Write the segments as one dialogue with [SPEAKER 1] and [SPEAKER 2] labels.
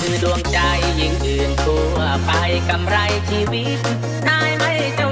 [SPEAKER 1] คือดวงใจหญิงอื่นทั่วไปกำไรชีวิตได้ไหมเจ้า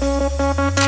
[SPEAKER 1] Música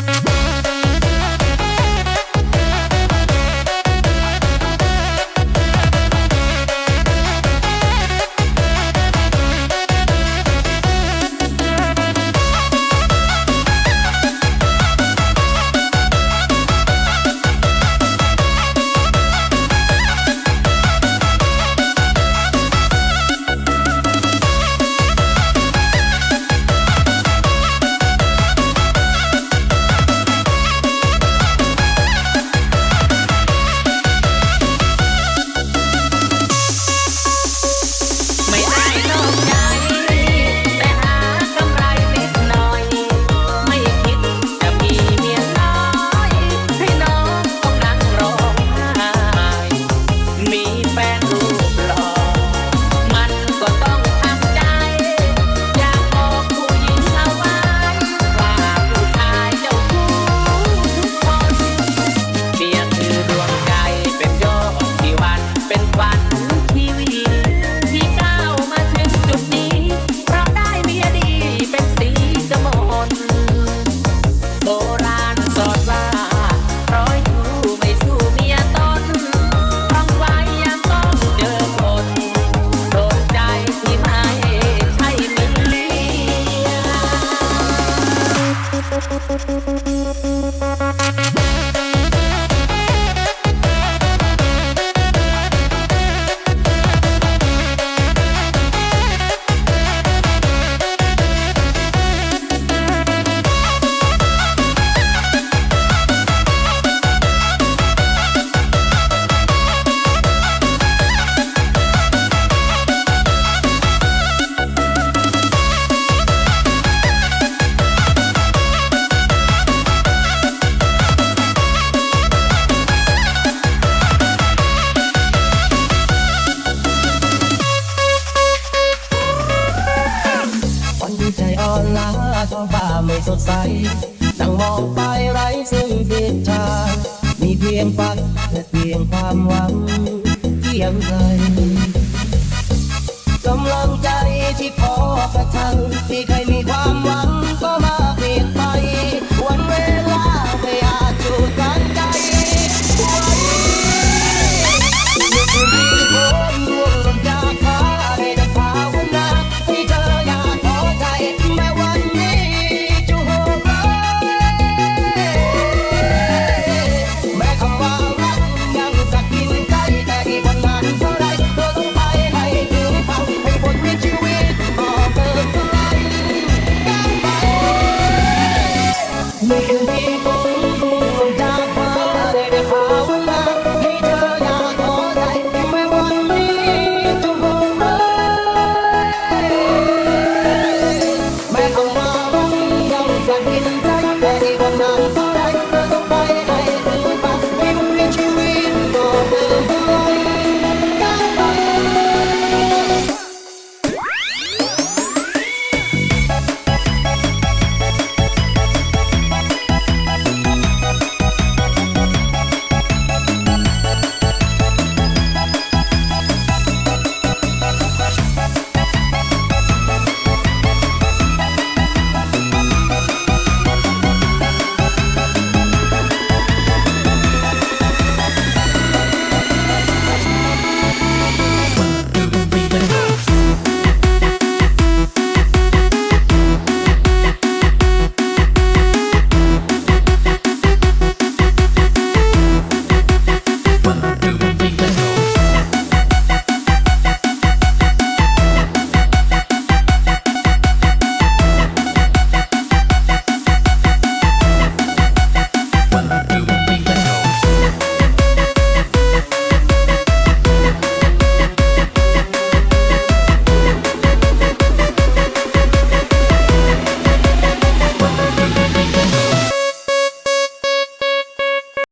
[SPEAKER 1] ท้องฟ้าไม่สดใส นั่งม
[SPEAKER 2] องไปไร้ซึ่งทิชามีเพียงฝันและเพียงความหวังเที่ยงใจกำลังใจที่พอกระทังที่เคยมีความหวัง